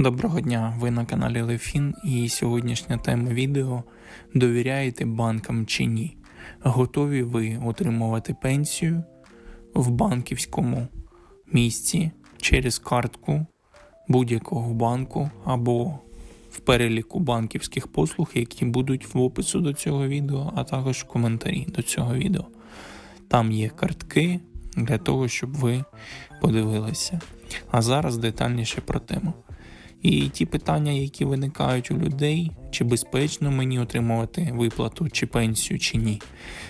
Доброго дня, ви на каналі Лефін і сьогоднішня тема відео довіряєте банкам чи ні? Готові ви отримувати пенсію в банківському місці через картку будь-якого банку або в переліку банківських послуг, які будуть в опису до цього відео, а також в коментарі до цього відео. Там є картки для того, щоб ви подивилися. А зараз детальніше про тему. І ті питання, які виникають у людей, чи безпечно мені отримувати виплату чи пенсію, чи ні.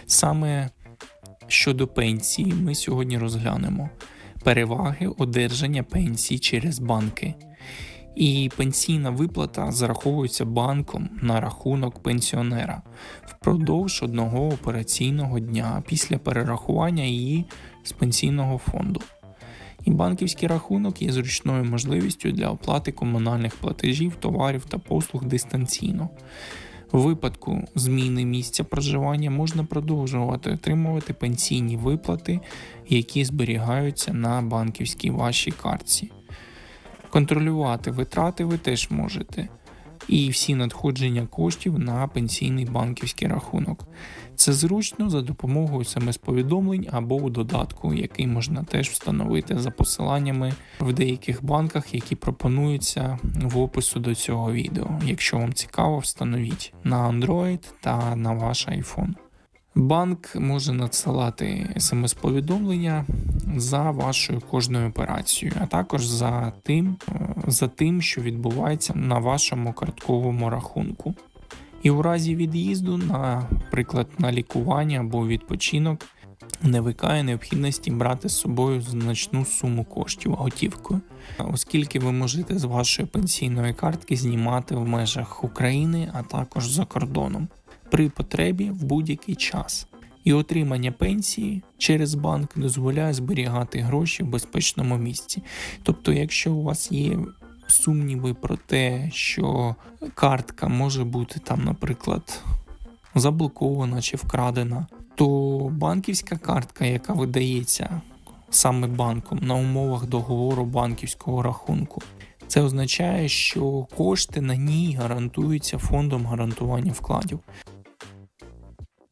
Саме щодо пенсії, ми сьогодні розглянемо переваги одержання пенсії через банки. І пенсійна виплата зараховується банком на рахунок пенсіонера впродовж одного операційного дня після перерахування її з пенсійного фонду. І банківський рахунок є зручною можливістю для оплати комунальних платежів, товарів та послуг дистанційно. У випадку зміни місця проживання можна продовжувати отримувати пенсійні виплати, які зберігаються на банківській вашій картці. Контролювати витрати ви теж можете. І всі надходження коштів на пенсійний банківський рахунок. Це зручно за допомогою смс-повідомлень або у додатку, який можна теж встановити за посиланнями в деяких банках, які пропонуються в опису до цього відео. Якщо вам цікаво, встановіть на Android та на ваш iPhone. Банк може надсилати смс-повідомлення за вашою кожною операцією, а також за тим, е, за тим, що відбувається на вашому картковому рахунку. І у разі від'їзду, наприклад, на лікування або відпочинок, не викає необхідності брати з собою значну суму коштів готівкою, оскільки ви можете з вашої пенсійної картки знімати в межах України, а також за кордоном при потребі в будь-який час. І отримання пенсії через банк дозволяє зберігати гроші в безпечному місці. Тобто, якщо у вас є сумніви про те, що картка може бути там, наприклад, заблокована чи вкрадена, то банківська картка, яка видається саме банком на умовах договору банківського рахунку, це означає, що кошти на ній гарантуються фондом гарантування вкладів.